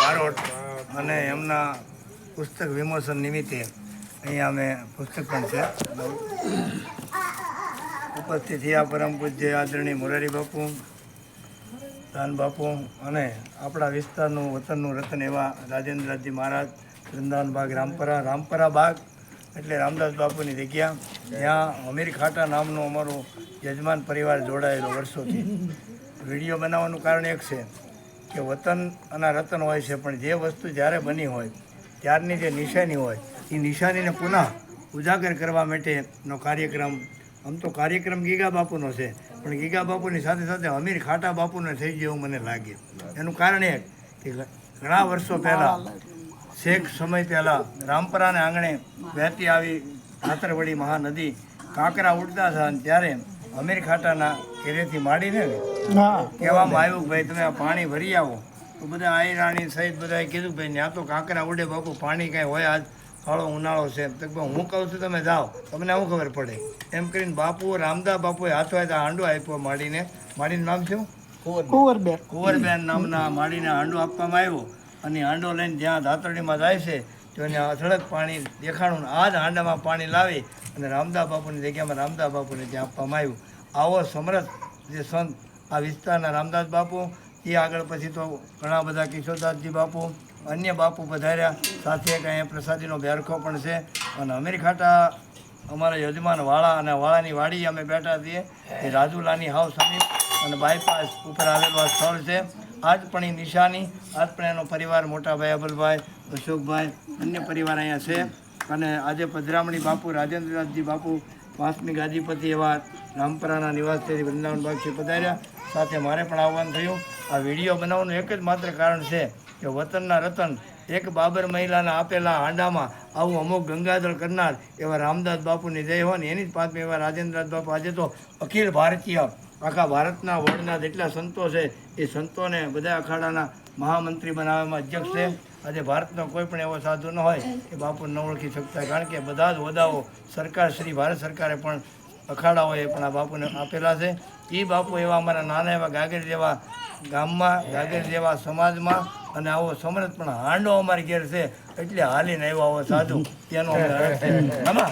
બારોટ અને એમના પુસ્તક વિમોચન નિમિત્તે અહીંયા અમે પુસ્તક પણ છે. ઉપસ્થિત થયા પરમ પૂજ્ય આદરણીય મોરારી બાપુ, દાન બાપુ અને આપણા વિસ્તારનું વતનનું રતન એવા રાજેન્દ્રજી મહારાજ વૃંદાવન બાગ રામપરા રામપરા બાગ એટલે રામદાસ બાપુની જગ્યા. ત્યાં અમીર ખાટા નામનું અમારું યજમાન પરિવાર જોડાયેલો વર્ષોથી. વીડિયો બનાવવાનું કારણ એક છે. કે વતન અને રતન હોય છે, પણ જે વસ્તુ જ્યારે બની હોય, ત્યારની જે નિશાની હોય, એ નિશાનીને પુનઃ ઉજાગર કરવા માટેનો કાર્યક્રમ. આમ તો કાર્યક્રમ ગીગા બાપુનો છે, પણ ગીગા બાપુની સાથે સાથે અમીર ખાટા બાપુને થઈ ગયો મને લાગે. એનું કારણ એ કે ઘણા વર્ષો પહેલાં, શેખ સમય પહેલાં રામપરાને આંગણે વહેતી આવી ધાતરવડી મહાનદી કાંકરા ઉડતા હતા ત્યારે અમીર ખાટાના ઘેરેથી માંડીને ને કહેવામાં આવ્યું કે ભાઈ તમે આ પાણી ભરી આવો. તો બધા આઈ રાણી સહિત બધાએ કીધું ભાઈ ત્યાં તો કાંકરા ઉડે બાપુ પાણી કાંઈ હોય આજ કાળો ઉનાળો છે તો હું કહું છું તમે જાઓ. તમને શું ખબર પડે? એમ કરીને બાપુ રામદા બાપુએ હાથો હાથે હાંડો આપ્યો માડીને. માડીનું નામ શું? કુંવરબેન. કુંવરબેન. નામના માડીને હાંડો આપવામાં આવ્યો. અને હાંડો લઈને જ્યાં ધાતરડીમાં જાય છે તો એને અથડક પાણી દેખાણું આ જ હાંડામાં પાણી લાવી અને રામદા બાપુની જગ્યામાં રામદા બાપુને ત્યાં આપવામાં આવ્યું. આવો સમરથ જે સંત આ વિસ્તારના રામદાસ બાપુ, એ આગળ પછી તો ઘણા બધા કિશોરદાસજી બાપુ, અન્ય બાપુ પધાર્યા. સાથે એક અહીંયા પ્રસાદીનો બેરખો પણ છે. અને અમીર ખાટા અમારા યજમાન વાળા અને વાળાની વાડી અમે બેઠા છીએ. એ રાજુલાની હાવ સમીપ અને બાયપાસ ઉપર આવેલું આ સ્થળ છે. આજ પણ એ નિશાની, આજ પણ એનો પરિવાર મોટાભાઈ અબલભાઈ, અશોકભાઈ, અન્ય પરિવાર અહીંયા છે. અને આજે પધરામણી બાપુ, રાજેન્દ્રનાથજી બાપુ પાંચમી ગાદીપતિ એવા રામપરાના નિવાસથી વૃંદાવન બાગથી પધાર્યા. સાથે મારે પણ આવવાનું થયું. આ વીડિયો બનાવવાનું એક જ માત્ર કારણ છે કે વતનના રતન એક બાબર મહિલાના આપેલા હાંડામાં આવું અમુક ગંગાધળ કરનાર એવા રામદાસ બાપુની જય હોય ને એની જ પાંચમી એવા રાજેન્દ્રનાથ બાપુ આજે તો અખિલ ભારતીય આખા ભારતના વર્લ્ડના જેટલા સંતો છે, એ સંતોને બધા અખાડાના મહામંત્રી બનાવવામાં અધ્યક્ષ છે. આજે ભારતનો કોઈ પણ એવો સાધુ ન હોય કે બાપુ ન ઓળખી શકતા. કારણ કે બધા જ હોદ્દાઓ સરકાર, શ્રી ભારત સરકારે પણ અખાડાઓએ પણ આ બાપુને આપેલા છે. એ બાપુ એવા અમારા નાના એવા ગાગર જેવા ગામમાં, ગાગર જેવા સમાજમાં અને આવો સમરથ પણ હાંડો અમારી ઘેર છે. એટલે હાલીને આવ્યો આવો સાધુ. તેનો અમે